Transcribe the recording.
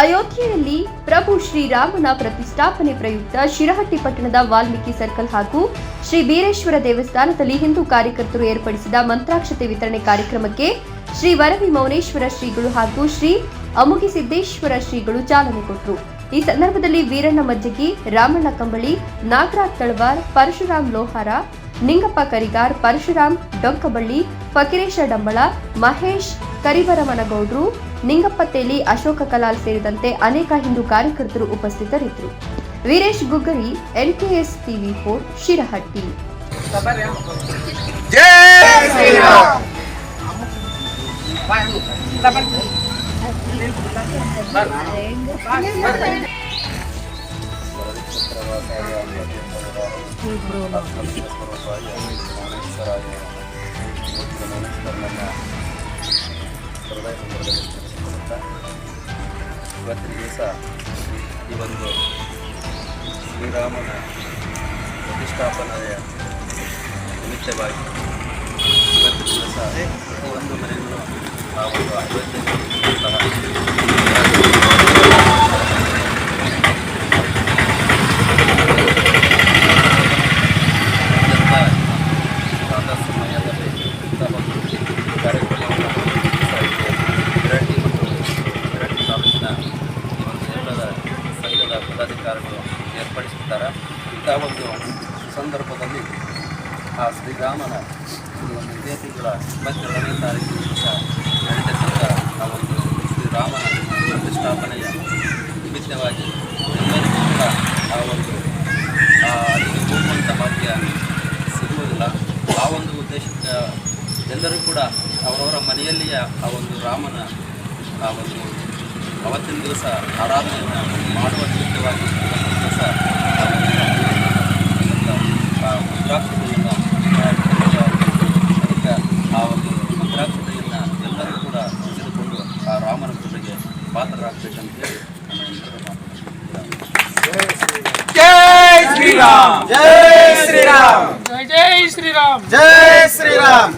ಅಯೋಧ್ಯೆಯಲ್ಲಿ ಪ್ರಭು ಶ್ರೀರಾಮನ ಪ್ರತಿಷ್ಠಾಪನೆ ಪ್ರಯುಕ್ತ ಶಿರಹಟ್ಟಿ ಪಟ್ಟಣದ ವಾಲ್ಮೀಕಿ ಸರ್ಕಲ್ ಹಾಗೂ ಶ್ರೀ ಬೀರೇಶ್ವರ ದೇವಸ್ಥಾನದಲ್ಲಿ ಹಿಂದೂ ಕಾರ್ಯಕರ್ತರು ಏರ್ಪಡಿಸಿದ ಮಂತ್ರಾಕ್ಷತೆ ವಿತರಣೆ ಕಾರ್ಯಕ್ರಮಕ್ಕೆ ಶ್ರೀ ವರವಿ ಮೌನೇಶ್ವರ ಶ್ರೀಗಳು ಹಾಗೂ ಶ್ರೀ ಅಮುಗಿ ಸಿದ್ದೇಶ್ವರ ಶ್ರೀಗಳು ಚಾಲನೆ ಕೊಟ್ಟರು. ಈ ಸಂದರ್ಭದಲ್ಲಿ ವೀರಣ್ಣ ಮಜ್ಜಗಿ, ರಾಮಣ್ಣ ಕಂಬಳಿ, ನಾಗರಾಜ್ ತಳವಾರ್, ಪರಶುರಾಮ್ ಲೋಹಾರ ನಿಂಗಪ್ಪ ಕರಿಗಾರ್, ಪರಶುರಾಮ್, ಡೊಂಕಬಳ್ಳಿ, ಫಕೀರೇಶ ಡಂಬಳ, ಮಹೇಶ್ ಕರಿವರಮನಗೌಡ್ರು ನಿಂಗಪ್ಪ ತೇಲಿ, ಅಶೋಕ ಕಲಾಲ್ ಸೇರಿದಂತೆ ಅನೇಕ ಹಿಂದೂ ಕಾರ್ಯಕರ್ತರು ಉಪಸ್ಥಿತರಿದ್ದರು. Veeresh Guggari NKS TV four, Shirahatti. ಇವತ್ತಿನ ದಿವಸ ಈ ಒಂದು ಶ್ರೀರಾಮನ ಪ್ರತಿಷ್ಠಾಪನೆಯ ನಿಮಿತ್ತವಾಗಿ ಇವತ್ತಿನ ದಿವಸ. ಪ್ರತಿಯೊಂದು ಮನೆಯಲ್ಲೂ ಆ ಒಂದು ಸಂಘದ ಏರ್ಪಡಿಸುತ್ತಾರೆ ಇಂಥ ಒಂದು ಸಂದರ್ಭದಲ್ಲಿ ಆ ಶ್ರೀರಾಮನ ಒಂದು ಇದೇ ತಿಂಗಳ ಇಪ್ಪತ್ತೆರಡನೇ ತಾರೀಕು ನಡೀತಕ್ಕಂಥ ಆ ಒಂದು ಶ್ರೀರಾಮನ ಪ್ರತಿಷ್ಠಾಪನೆಯ ನಿಮಿತ್ತವಾಗಿ ಎಲ್ಲರಿಗೂ ಕೂಡ ಆ ಒಂದು ಹೋಗುವಂಥ ಭಾಗ್ಯ ಸಿಗುವುದಿಲ್ಲ. ಆ ಒಂದು ಉದ್ದೇಶಕ್ಕೆ ಎಲ್ಲರೂ ಕೂಡ ಅವರವರ ಮನೆಯಲ್ಲಿಯ ಆ ಒಂದು ರಾಮನ ಆ ಒಂದು ಅವತ್ತಿನ ದಿವಸ ಆರಾಧನೆಯನ್ನು ಮಾಡುವ ನಿಮಿತ್ತವಾಗಿ ಇವತ್ತಿನ ದಿವಸ ಆ ಮಂತ್ರಾಕ್ಷತೆಯನ್ನು ಅದಕ್ಕೆ ಆ ಒಂದು ಮಂತ್ರಾಕ್ಷತೆಯನ್ನು ಎಲ್ಲರೂ ಕೂಡ ತೆಗೆದುಕೊಂಡು ಆ ರಾಮನ ಕೃಪೆಗೆ ಪಾತ್ರರಾಗಬೇಕಂತ ಹೇಳಿ ನನ್ನ ಎಲ್ಲರ ಮಾತನ್ನು ಜೈ ಶ್ರೀರಾಮ್ ಜೈ ಶ್ರೀರಾಮ್ ಜೈ ಜೈ ಶ್ರೀರಾಮ್ ಜೈ ಶ್ರೀರಾಮ್